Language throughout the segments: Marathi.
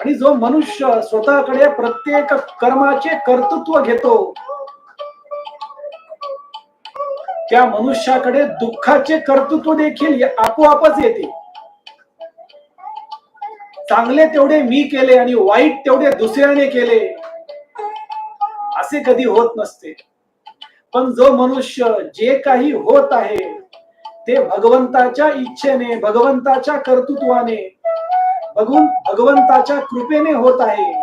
आणि जो मनुष्य स्वतःकडे प्रत्येक कर्माचे कर्तृत्व घेतो त्या मनुष्याकडे दुःखाचे कर्तृत्व देखील आपोआपच येते. चांगले तेवढे मी केले आणि वाईट तेवढे दुसऱ्याने केले असे कधी होत नसते. पण जो मनुष्य जे काही होत आहे ते भगवंताच्या इच्छेने भगवंताच्या कर्तृत्वाने भगवून भगवंताच्या कृपेने होत आहे.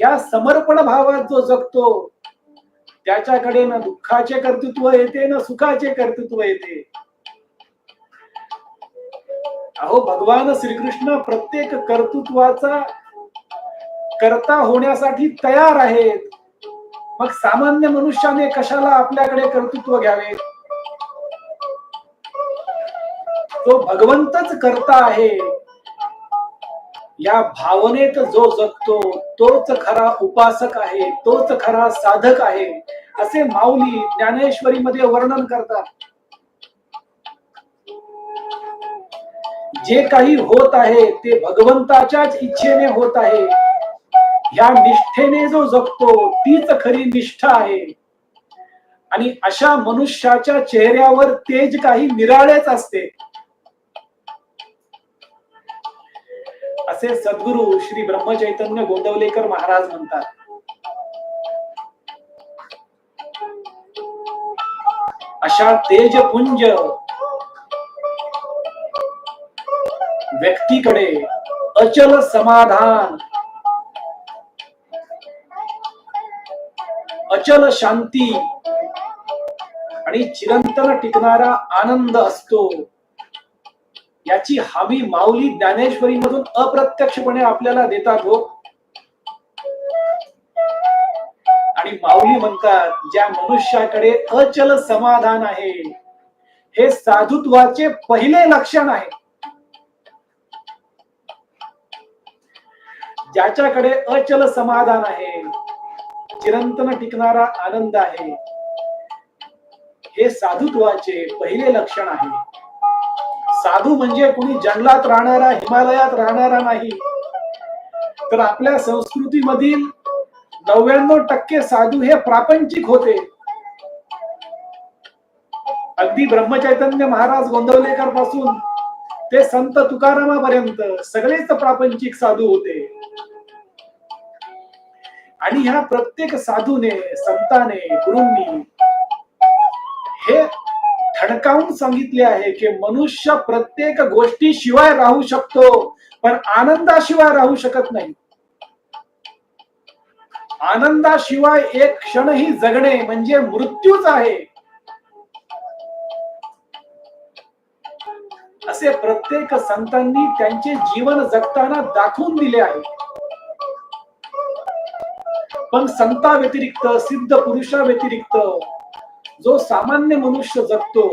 या समर्पण भावात जो जगतो त्याच्याकडे ना दुःखाचे कर्तृत्व येते ना सुखाचे कर्तृत्व येते. अहो भगवान श्रीकृष्ण प्रत्येक कर्तृत्वाचा करता होण्यासाठी तयार आहेत. मग सामान्य मनुष्याने कशाला आपल्याकडे कर्तृत्व घ्यावे? तो भगवंतच करता आहे. या भावनेत जो जगतो तोच खरा उपासक आहे तोच खरा साधक आहे असे माऊली ज्ञानेश्वरी मध्ये वर्णन करतात. जे काही होत आहे ते भगवंताच्याच इच्छेने होत आहे. या निष्ठेने जो जगतो तीच खरी निष्ठा आहे. आणि अशा मनुष्याच्या चेहऱ्यावर तेज काही निराळेच असते. असे सद्गुरु श्री ब्रह्मचैतन्य गोंदवलेकर महाराज म्हणतात. अशा तेजपुंज व्यक्तीकडे अचल समाधान अचल शांती आणि चिरंतन टिकणारा आनंद असतो. याची हमी माऊली ज्ञानेश्वरी मधून अप्रत्यक्षपणे आपल्याला देतात हो. आणि माऊली म्हणतात ज्या मनुष्याकडे अचल समाधान आहे हे साधुत्वाचे पहिले लक्षण आहे. ज्याच्याकडे अचल समाधान आहे चिरंतन टिकणारा आनंद आहे हे साधुत्वाचे पहिले लक्षण आहे. साधू म्हणजे कोणी जंगलात राहणारा हिमालयात राहणारा नाही. तर आपल्या संस्कृतीमधील नव्याण्णव टक्के साधू हे प्रापंचिक होते. अगदी ब्रह्मचैतन्य महाराज गोंदवलेकरपासून ते संत तुकारामापर्यंत सगळेच प्रापंचिक साधू होते. आणि ह्या प्रत्येक साधूने संताने गुरुंनी हे थडकावून सांगितले आहे की मनुष्य प्रत्येक गोष्टी शिवाय राहू शकतो पण आनंदाशिवाय राहू शकत नाही. आनंदाशिवाय एक क्षणही जगणे म्हणजे मृत्यूच आहे. असे प्रत्येक संतांनी त्यांचे जीवन जगताना दाखवून दिले आहे. पण संता व्यतिरिक्त सिद्ध पुरुषा व्यतिरिक्त जो सामान्य मनुष्य जगतो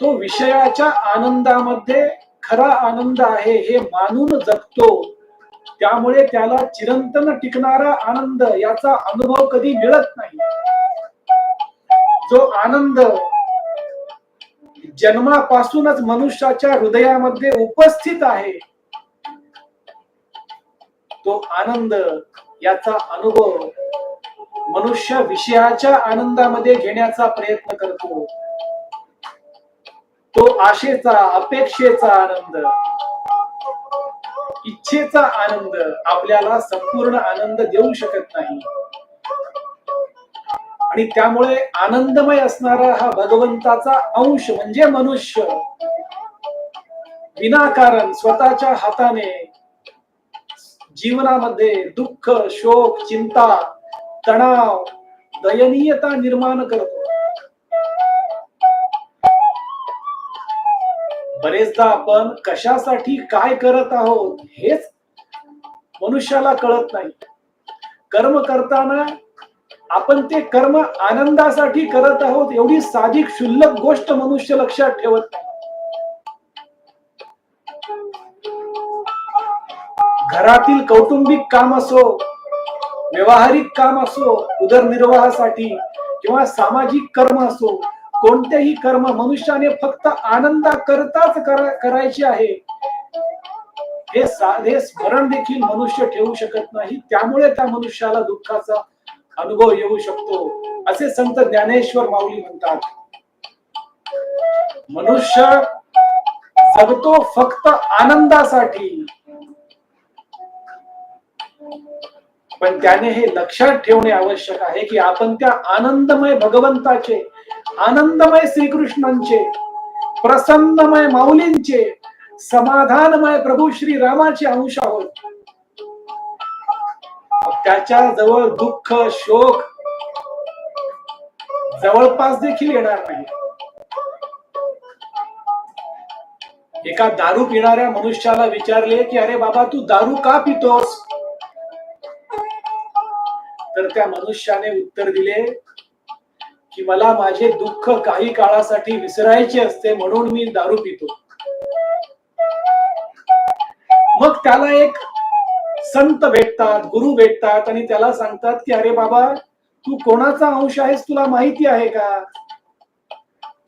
तो विषयाच्या आनंदामध्ये खरा आनंद आहे हे मानून जगतो. त्यामुळे त्याला चिरंतन टिकणारा आनंद याचा अनुभव कधी मिळत नाही. जो आनंद जन्मापासूनच मनुष्याच्या हृदयामध्ये उपस्थित आहे तो आनंद याचा अनुभव मनुष्य विषयाच्या आनंदामध्ये घेण्याचा प्रयत्न करतो. तो आशेचा अपेक्षेचा आनंद इच्छेचा आनंद आपल्याला संपूर्ण आनंद देऊ शकत नाही. आणि त्यामुळे आनंदमय असणारा हा भगवंताचा अंश म्हणजे मनुष्य. विनाकारण स्वतःच्या हाताने जीवनामध्ये दुःख शोक चिंता तणाव दयनीयता निर्माण करतो. बरेचदा आपण कशासाठी काय करत आहोत हेच मनुष्याला कळत नाही. कर्म करताना आपण ते कर्म आनंदासाठी करत आहोत एवढी साधी क्षुल्लक गोष्ट मनुष्य लक्षात ठेवत नाही. घरातील कौटुंबिक काम असो व्यवहारिक काम असो उदरनिर्वाहासाठी किंवा सामाजिक कर्म असो कोणतेही कर्म मनुष्याने फक्त आनंदा करताच करायचे आहे. हे साधे स्मरण देखील मनुष्य ठेवू शकत नाही. त्यामुळे त्या मनुष्याला दुःखाचा अनुभव येऊ शकतो. असे संत ज्ञानेश्वर माऊली म्हणतात. मनुष्य जगतो फक्त आनंदासाठी. पण त्याने हे लक्षात ठेवणे आवश्यक आहे की आपण त्या आनंदमय भगवंताचे आनंदमय श्रीकृष्णांचे प्रसन्नमय माऊलींचे समाधानमय प्रभू श्री रामाचे अंश आहोत. त्याच्याजवळ दुःख शोक जवळपास देखील येणार नाही. एका दारू पिणाऱ्या मनुष्याला विचारले की अरे बाबा तू दारू का पितोस? तर त्या मनुष्याने उत्तर दिले की मला माझे दुःख काही काळासाठी विसरायचे असते म्हणून मी दारू पितो. मग त्याला एक संत भेटतात गुरु भेटतात आणि त्याला सांगतात की अरे बाबा तू कोणाचा अंश आहेस तुला माहिती आहे का?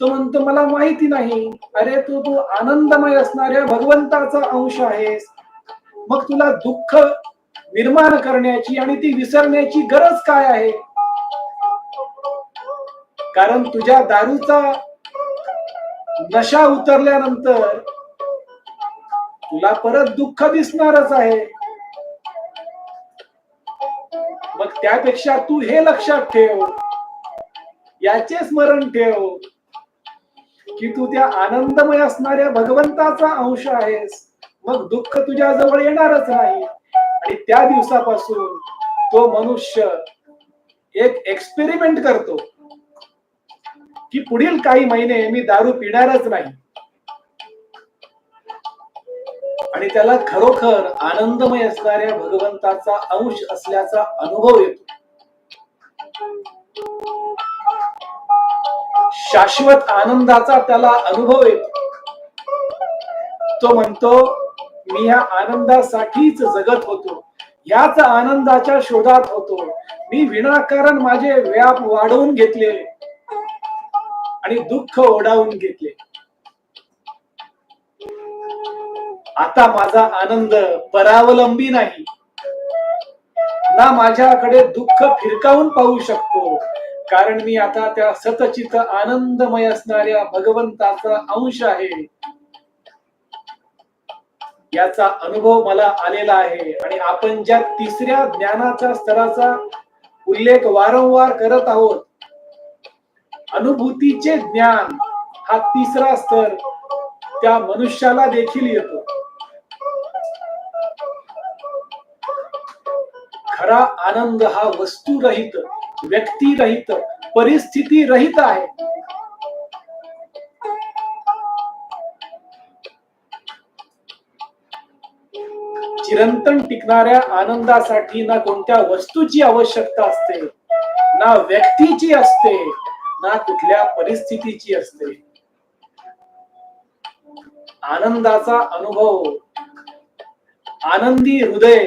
तो म्हणतो मला माहिती नाही. अरे तू तू आनंदमय असणाऱ्या भगवंताचा अंश आहेस. मग तुला दुःख निर्माण करण्याची आणि ती विसरण्याची गरज काय आहे? कारण तुझ्या दारूचा नशा उतरल्यानंतर तुला परत दुःख दिसणारच आहे. मग त्यापेक्षा तू हे लक्षात ठेव. याचे स्मरण ठेव की तू त्या आनंदमय असणाऱ्या भगवंताचा अंश आहेस. मग दुःख तुझ्या जवळ येणारच नाही. आणि त्या दिवसापासून तो मनुष्य एक एक्सपेरिमेंट करतो. की पुढील काही महिने मी दारू पिणारच नाही. आणि त्याला खरोखर आनंदमय असणाऱ्या भगवंताचा अंश असल्याचा अनुभव येतो. शाश्वत आनंदाचा त्याला अनुभव येतो. तो म्हणतो मी या आनंदासाठीच जगत होतो. याच आनंदाच्या शोधात होतो. मी विनाकारण माझे व्याप वाढवून घेतले. आणि दुःख ओढावून घेतले. आता माझा आनंद परावलंबी नाही. ना माझ्याकडे दुःख फिरकावून पाहू शकतो. कारण मी आता त्या सतचित आनंदमय असणाऱ्या भगवंताचा अंश आहे. याचा अनुभव मला आलेला आहे. आणि आपण ज्या तिसऱ्या ज्ञानाच्या स्तराचा उल्लेख वारंवार करत आहोत अनुभूतीचे ज्ञान हा तिसरा स्तर त्या मनुष्याला देखील येतो. खरा आनंद हा वस्तुरहित व्यक्तिरहित परिस्थिती रहित आहे. चिरंतन टिकणाऱ्या आनंदासाठी ना कोणत्या वस्तूची आवश्यकता असते ना व्यक्तीची असते ना कुठल्या परिस्थितीची असते. आनंदाचा अनुभव आनंदी हृदय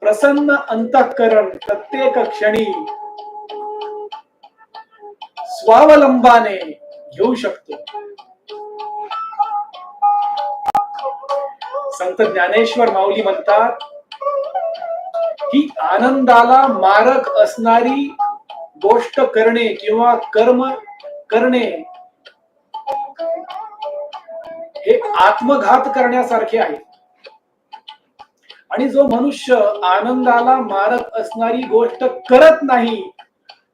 प्रसन्न अंतःकरण प्रत्येक क्षणी स्वावलंबाने घेऊ शकतो. संत ज्ञानेश्वर माऊली म्हणतात ही आनंदाला मारक असणारी गोष्ट करणे किंवा कर्म करणे हे आत्मघात करण्यासारखे आहे. आणि जो मनुष्य आनंदाला मारक असणारी गोष्ट करत नाही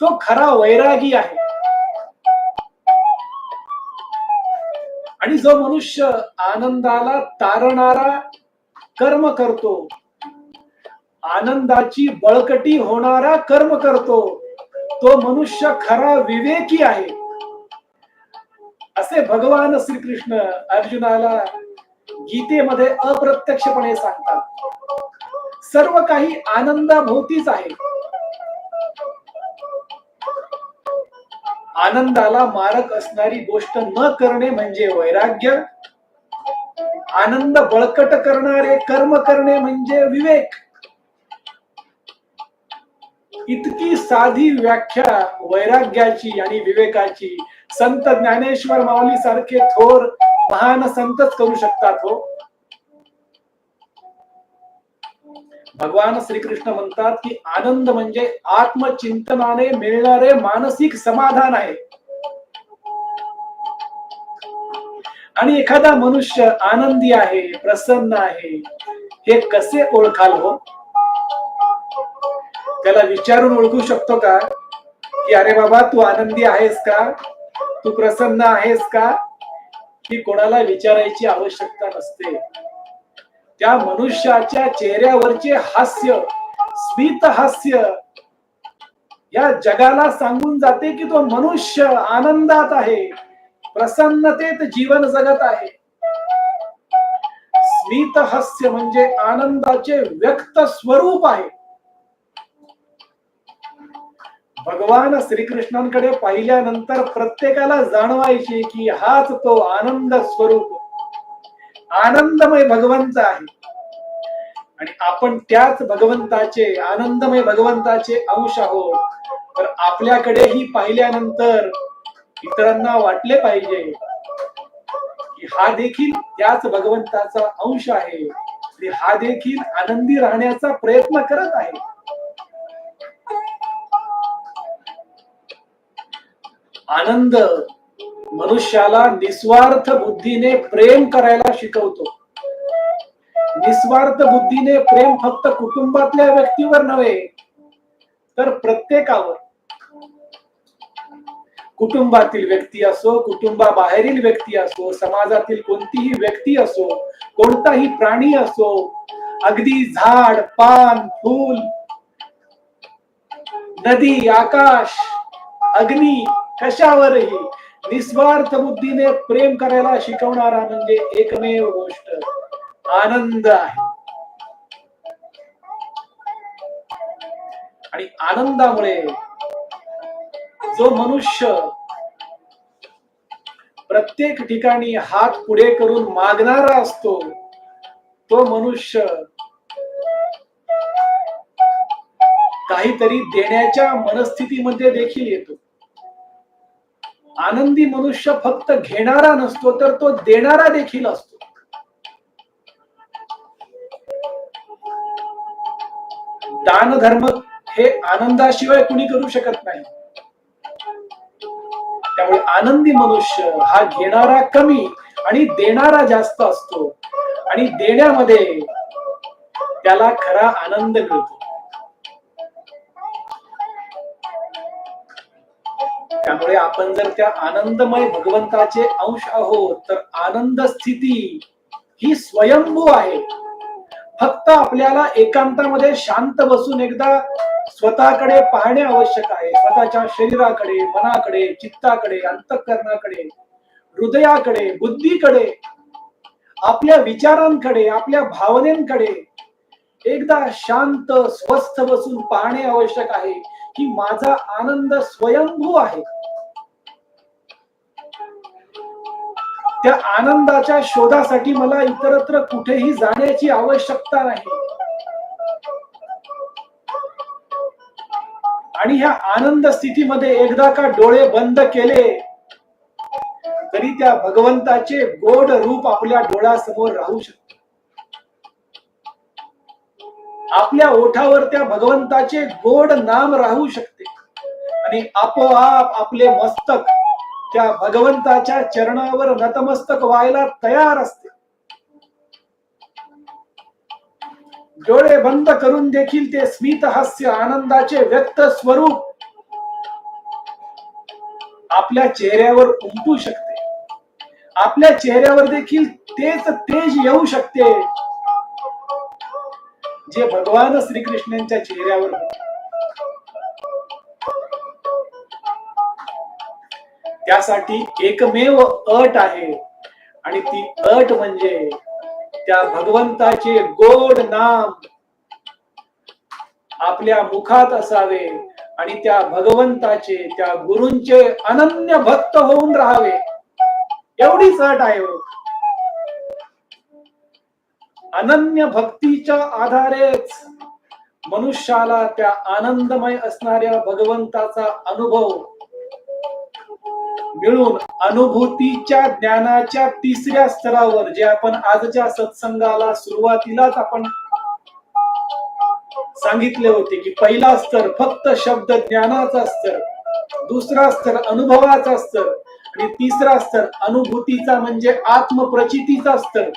तो खरा वैरागी आहे. जो मनुष्य आनंदाला तारणारा कर्म करतो आनंदाची बळकटी होणारा कर्म करतो तो मनुष्य खरा विवेकी आहे. असे भगवान श्रीकृष्ण अर्जुनाला गीतेमध्ये अप्रत्यक्षपणे सांगतात. सर्व काही आनंदाभोवतीच आहे. आनंदाला मारक असणारी गोष्ट न करणे म्हणजे वैराग्य. आनंद बळकट करणारे कर्म करणे म्हणजे विवेक. इतकी साधी व्याख्या वैराग्याची आणि विवेकाची. संत ज्ञानेश्वर माऊली सारखे थोर महान संतच करू शकतात हो. भगवान श्रीकृष्ण म्हणतात की आनंद म्हणजे आत्मचिंतनाने मिळणारे मानसिक समाधान आहे. आणि एखादा मनुष्य आनंदी आहे प्रसन्न आहे हे कसे ओळखाल हो? त्याला विचारून ओळखू शकतो का? की अरे बाबा तू आनंदी आहेस का? तू प्रसन्न आहेस का? ही कोणाला विचारायची आवश्यकता नसते. त्या मनुष्याच्या चेहऱ्यावरचे हास्य स्मित हास्य या जगाला सांगून जाते की तो मनुष्य आनंदात आहे प्रसन्नतेत जीवन जगत आहे. स्मित हास्य म्हणजे आनंदाचे व्यक्त स्वरूप आहे. भगवान श्रीकृष्णांकडे पाहिल्यानंतर प्रत्येकाला जाणवायचे की हाच तो आनंद स्वरूप आनंदमय भगवंत आहे. आणि आपण त्याच भगवंताचे आनंदमय भगवंताचे अंश आहोत. तर आपल्याकडेही पाहिल्यानंतर इतरांना वाटले पाहिजे की हा देखील त्याच भगवंताचा अंश आहे. आणि हा देखील आनंदी राहण्याचा प्रयत्न करत आहे. आनंद मनुष्याला निस्वार्थ बुद्धीने प्रेम करायला शिकवतो. निस्वार्थ बुद्धीने प्रेम फक्त कुटुंबातल्या व्यक्तीवर नव्हे तर प्रत्येकावर. कुटुंबातील व्यक्ती असो कुटुंबाबाहेरील व्यक्ती असो समाजातील कोणतीही व्यक्ती असो कोणताही प्राणी असो अगदी झाड पान फूल नदी आकाश अग्नी कशावरही निस्वार्थ बुद्धीने प्रेम करायला शिकवणारा म्हणजे एकमेव गोष्ट. आनंद आहे. आणि आनंदामुळे जो मनुष्य प्रत्येक ठिकाणी हात पुढे करून मागणारा असतो तो मनुष्य काहीतरी देण्याच्या मनस्थितीमध्ये देखील येतो. आनंदी मनुष्य फक्त घेणारा नसतो तर तो देणारा देखील असतो. दान धर्म हे आनंदाशिवाय कुणी करू शकत नाही. त्यामुळे आनंदी मनुष्य हा घेणारा कमी आणि देणारा जास्त असतो. आणि देण्यामध्ये त्याला खरा आनंद मिळतो. त्यामुळे आपण जर त्या आनंदमय भगवंताचे अंश आहोत तर आनंद स्थिती ही स्वयंभू आहे. फक्त आपल्याला एकांतामध्ये शांत बसून एकदा स्वतःकडे पाहणे आवश्यक आहे. स्वतःच्या शरीराकडे मनाकडे चित्ताकडे अंतःकरणाकडे हृदयाकडे बुद्धीकडे आपल्या विचारांकडे आपल्या भावनेकडे एकदा शांत स्वस्थ बसून पाहणे आवश्यक आहे की माझा आनंद स्वयंभू आहे. त्या आनंदाच्या शोधासाठी मला इतरत्र कुठेही जाण्याची आवश्यकता नाही. आणि ह्या आनंद स्थितीमध्ये एकदा का डोळे बंद केले तरी त्या भगवंताचे गोड रूप आपल्या डोळ्यासमोर राहू शकते. आपल्या ओठावर त्या भगवंताचे गोड नाम राहू शकते. आणि आपोआप आपले मस्तक त्या भगवंताच्या चरणावर नतमस्तक व्हायला तयार असते. डोळे बंद करून देखील ते स्मित हास्य आनंदाचे व्यक्त स्वरूप आपल्या चेहऱ्यावर उमटू शकते. आपल्या चेहऱ्यावर देखील तेच तेज येऊ शकते. जे भगवान श्रीकृष्णांच्या चेहऱ्यावर त्यासाठी एकमेव अट आहे. आणि ती अट म्हणजे त्या भगवंताचे गोड नाम आपल्या मुखात असावे आणि त्या भगवंताचे त्या गुरूंचे अनन्य भक्त होऊन राहावे. एवढीच अट आहे हो. अनन्य भक्तीच्या आधारेच मनुष्याला त्या आनंदमय असणाऱ्या भगवंताचा अनुभव मिळून अनुभूतीच्या ज्ञानाच्या तिसऱ्या स्तरावर जे आपण आजच्या सत्संगाला सुरुवातीलाच आपण सांगितले होते की पहिला स्तर फक्त शब्द ज्ञानाचा स्तर दुसरा स्तर अनुभवाचा स्तर आणि तिसरा स्तर अनुभूतीचा म्हणजे आत्मप्रचितीचा स्तर.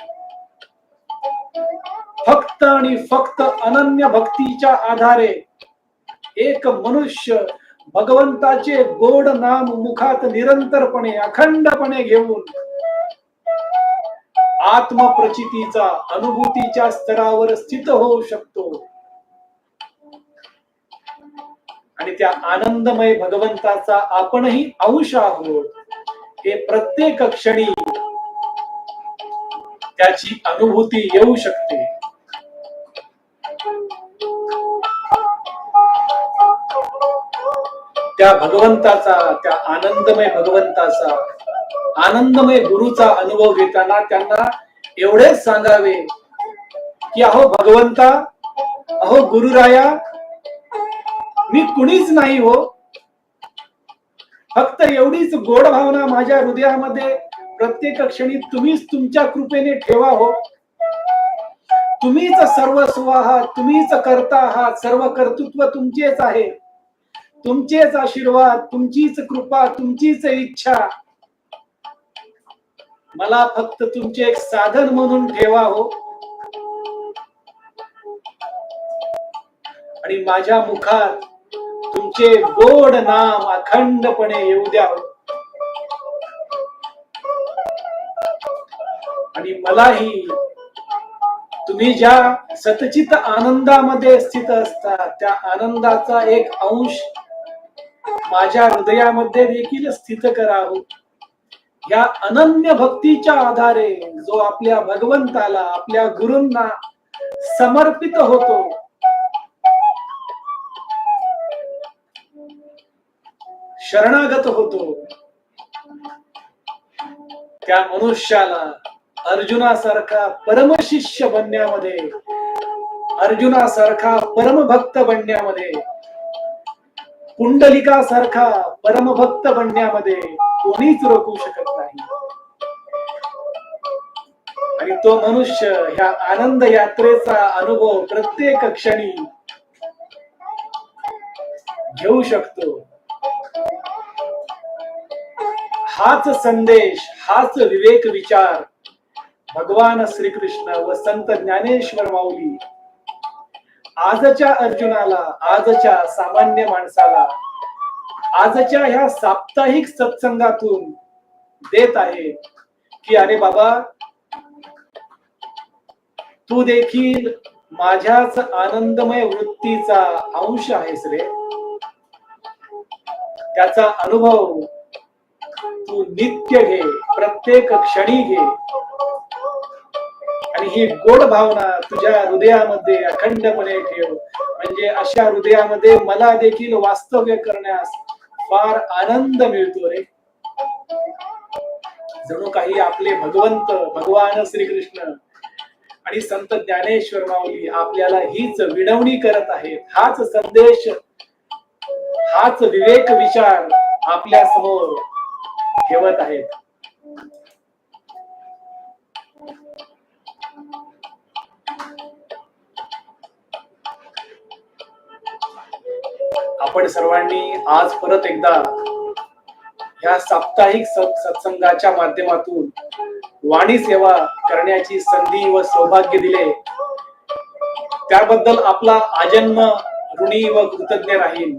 फक्त आणि फक्त अनन्य भक्तीच्या आधारे एक मनुष्य भगवंताचे गोड नाम मुखात निरंतरपणे अखंडपणे घेऊन आत्मप्रचितीचा अनुभूतीच्या स्तरावर स्थित होऊ शकतो. आणि त्या आनंदमय भगवंताचा आपणही अंश आहोत हे प्रत्येक क्षणी त्याची अनुभूती येऊ शकते. त्या भगवंताचा त्या आनंदमय भगवंताचा आनंदमय गुरुचा अनुभव घेताना त्यांना एवढेच सांगावे की अहो भगवंता अहो गुरुराया मी कुणीच नाही हो. फक्त एवढीच गोड भावना माझ्या हृदयामध्ये प्रत्येक क्षणी तुम्हीच तुमच्या कृपेने ठेवा हो. तुम्हीच सर्वस्व आहात तुम्हीच करता आहात सर्व कर्तृत्व तुमचेच आहे. तुमचेच आशीर्वाद तुमचीच कृपा तुमचीच इच्छा. मला फक्त तुमचे एक साधन म्हणून ठेवा हो. आणि माझ्या मुखात तुमचे गोड नाम अखंडपणे येऊ द्या हो. आणि मलाही तुम्ही ज्या सतचित आनंदामध्ये स्थित असता त्या आनंदाचा एक अंश माझ्या हृदयामध्ये देखील स्थित करावं. या अनन्य भक्तीच्या आधारे जो आपल्या भगवंताला आपल्या गुरूंना समर्पित होतो. शरणागत होतो. त्या मनुष्याला अर्जुनासारखा परमशिष्य बनण्यामध्ये अर्जुनासारखा परमभक्त बनण्यामध्ये पुंडलिकासारखा परमभक्त बनण्यामध्ये कोणीच रोखू शकत नाही. आणि तो मनुष्य ह्या आनंद यात्रेचा अनुभव प्रत्येक क्षणी घेऊ शकतो. हाच संदेश हाच विवेक विचार भगवान श्रीकृष्ण व संत ज्ञानेश्वर माऊली आजच्या अर्जुनाला आजच्या सामान्य माणसाला आजच्या ह्या साप्ताहिक सत्संगातून देत आहे की अरे बाबा तू देखील माझ्याच आनंदमय वृत्तीचा अंश आहेस रे. त्याचा अनुभव तू नित्य घे प्रत्येक क्षणी घे. आणि ही गोड भावना तुझ्या हृदयामध्ये अखंडपणे ठेव. म्हणजे अशा हृदयामध्ये मला देखील वास्तव्य करण्यास फार आनंद मिळतो रे. जणू काही आपले भगवंत भगवान श्रीकृष्ण आणि संत ज्ञानेश्वर माऊली आपल्याला हीच विनवणी करत आहेत. हाच संदेश हाच विवेक विचार आपल्यासमोर ठेवत आहेत. आपण सर्वांनी आज परत एकदा ह्या साप्ताहिक सत्संगाच्या माध्यमातून वाणी सेवा करण्याची संधी व सौभाग्य दिले. त्याबद्दल आपला आजन्म ऋणी व कृतज्ञ राहील